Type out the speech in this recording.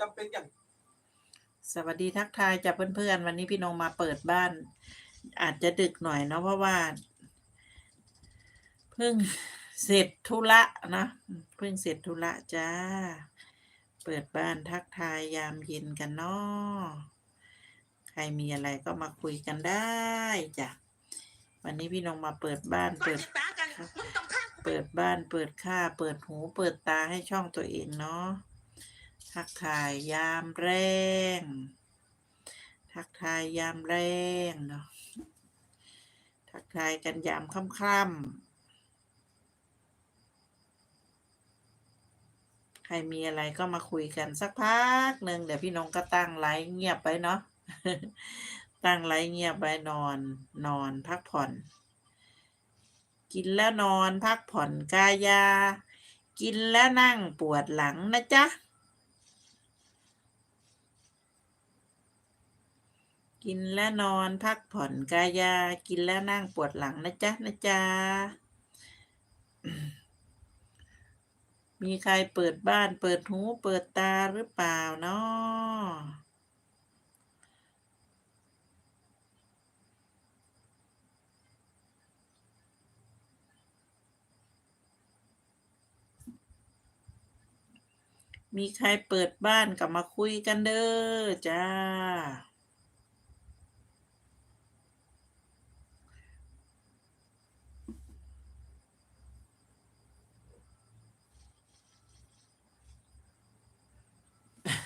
จำเป็นอย่าง สวัสดีทักทายจากเพื่อนๆวันนี้พี่นงมาเปิดบ้าน อาจจะดึกหน่อยเนาะเพราะว่าเพิ่งเสร็จธุระนะเพิ่งเสร็จธุระจ้า เปิดบ้านทักทายยามเย็นกันเนาะใครมีอะไรก็มาคุยกันได้จ้ะวันนี้พี่นงมาเปิดบ้านก็เปิดจะตากันมึงต้องฆ่าเปิดบ้านเปิดค่า เปิดหู เปิดตาให้ช่องตัวเองเนาะ ทักทายยามแรงทักทายยามแรงเนาะทักทายกันยามค่ำๆใครมีอะไรก็มาคุยกันสักพักหนึ่งเดี๋ยวพี่น้องก็ตั้งไลฟ์เงียบไปเนาะตั้งไลฟ์เงียบไว้นอนนอนพักผ่อน กินแล้วนอนพักผ่อนกายา กินแล้วนั่งปวดหลังนะจ๊ะ กินแล้วนอนพักผ่อนกายา กินแล้วนั่งปวดหลังนะจ๊ะนะจ๊ะ มีใครเปิดบ้านเปิดหูเปิดตาหรือเปล่าเนาะมีใครเปิดบ้านกลับมาคุยกันเด้อจ้า